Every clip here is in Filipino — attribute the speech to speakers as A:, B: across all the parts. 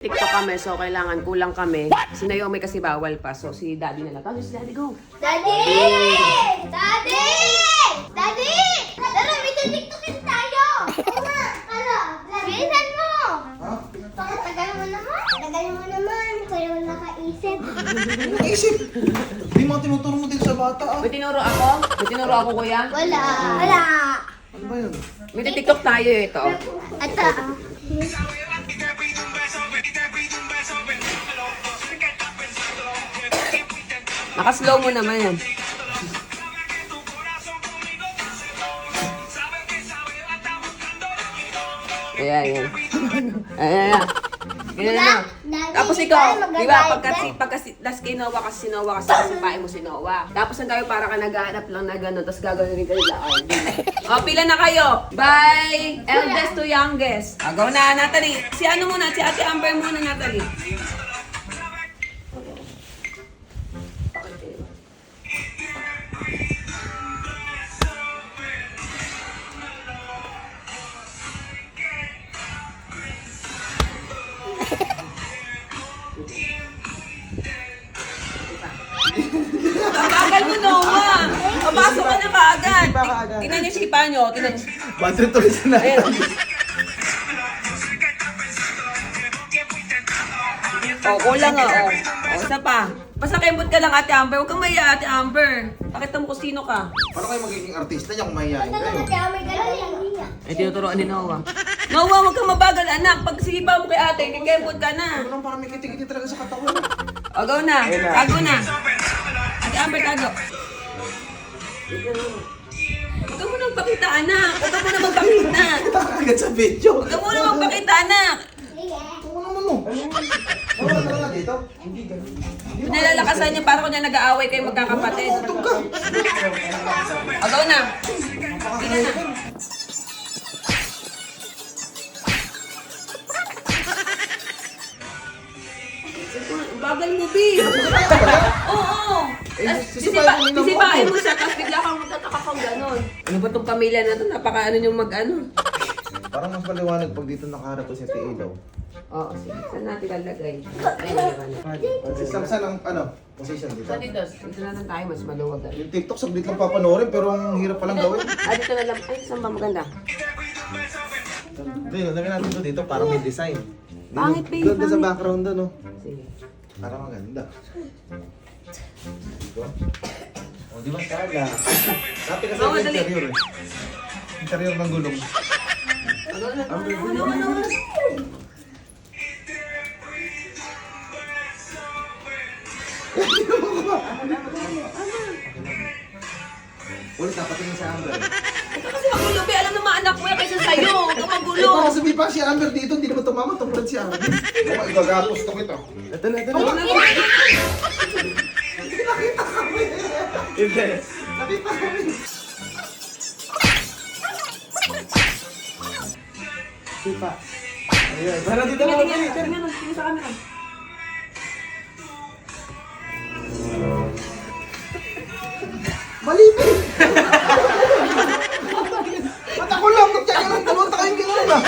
A: TikTok kami, so kailangan kulang kami. Si Naomi kasi bawal pa, so si daddy na lang. Tapos si daddy, go!
B: Daddy! Daddy! Daddy! Tara, may titiktokin tayo! Ano? Bilisan mo!
C: Ha?
B: Tagal mo naman. Tagal mo naman. Kaya wala nakaisip.
C: Isip! Hindi mo tinuturo mo din sa bata ah.
A: May tinuro ako? May tinuro ako, kuya?
B: Wala. Wala.
C: Ano ba yun?
A: May TikTok tayo ito.
B: Ito. ah.
A: Naka-slow mo naman yan. Ayan, ayan. Ayan, ayan. Ganyan na.
B: Daddy,
A: Tapos ikaw, di ba, pagka,
B: eh.
A: pagka last kay Noah kasi si Noah kasi kasipain mo si Noah. Tapos ang tayo para ka naghahanap lang na gano'n, tapos gagawin ka nila RD. o, pila na kayo. By eldest to youngest. Go na, Natalie. Si ano muna, si Ate Amber muna, Natalie. Noah. Papasok ka na kaagad.
C: Sipa ka agad.
A: Tingnan niyo sipa niyo. Tingnan niyo.
C: Trip tuloy sa
A: Ayan.
C: natin.
A: Oh, kulang nga, oh. Oh, isa pa. Basta kembot ka lang, Ate Amber. Huwag kang maya, Ate Amber. Pakita mo kung sino ka.
C: Paano kayo magiging artista niya kung mahihayin kayo?
A: Ay, tinuturoan ni Noah. Noah, huwag kang mabagal, anak. Pag sipa mo kay ate, kikembot ka na.
C: Ano parang may kitikiti talaga sa katawan.
A: O, go na. Tago na. Amber, tago. Huwag ka muna magpakita, anak. Huwag ka muna magpakita.
C: Agad sa video.
A: Huwag ka muna magpakita, anak.
C: Oo naman na talaga dito? Hindi ganun.
A: Pinalalakasan niya para kung niya nag-aaway kayo magkakapatid.
C: Utog ka.
A: Go na. Sige na. Bagal mo, B. Oo. Tas Sisipa, sisipain mo siya, tapos bigla kang magtataka kang ganon. Ano ba tong pamilya na to? Napaka ano yung mag-ano.
C: Parang mas maliwanag pag dito nakaharap ko si Ate Ilaw.
A: Oo, sige. Saan natin lalagay? Ay, nalaman na.
C: Saan saan ang ano, position dito?
A: So, dito, dito na lang tayo, mas maluwag. ah.
C: Yung TikTok saglit lang papanoorin pero ang hirap palang gawin.
A: Ah, dito na lang. Ay, saan ba maganda?
C: Hindi, lagyan natin ito dito para may design.
A: Pangit, babe,
C: doon sa
A: pangit.
C: background doon, no?
A: Sige.
C: Para maganda. Diba? O, di ba kala? Dati kasi
A: dali.
C: interior eh. Interior ng gulong.
A: Ano, ano, ano, ano, ano?
C: Ulit, napatingin sa Amber.
A: Ka kasi magulo. Alam mga anak mo yan kaysa sa'yo.
C: Eh, baka sabi pa si Amber dito, hindi naman tumama, tumulad si Amber. Baka igagapos to kita. Ito na, ito na.
A: na,
C: Hindi. Nakita kami. Sipa. Ayun, para dito
A: Tingnan,
C: mo.
A: tingnan, tingnan, tingnan sa camera.
C: Mali ba? Ba't ako lang? Ba't kaya lang? Dalawang takayong gano'n ba?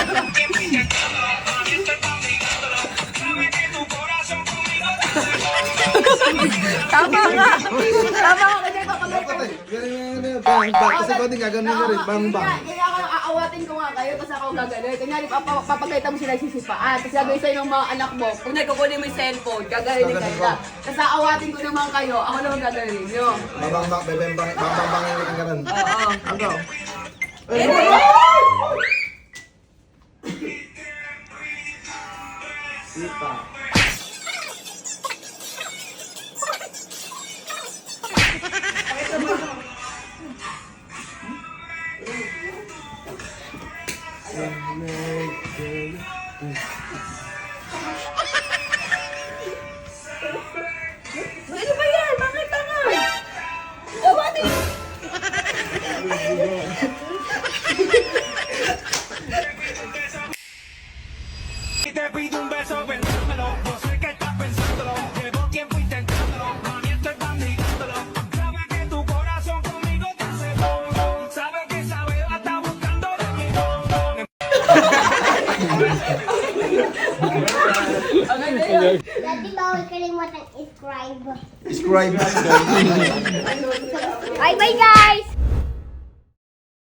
A: Tama ka. Tama ka
C: eh. Ganun yan, ganun yan. Bang, bang. Kasi pati gaganon na rin. Bang, bang.
A: Kaya ako aawatin ko nga kayo kasi ako gagano'n. Kunyari, papa- papagalitan mo sila sisipaan. Tapos gagawin sa'yo ng mga anak mo. Kung kukunin mo yung cellphone, ka
C: Gaganon
A: nila.
C: ko.
A: Tapos aawatin ko naman kayo. Ako naman gagawin nyo.
C: Bang, bang, bang. Bang, bang, bang, bang, bang. Yung ganun.
A: Oo.
C: Ano?
A: Eh,
C: Sipa.
A: Ano
B: Daddy, bawal kalimutan i-scribe.
C: Describe.
B: Bye-bye, guys!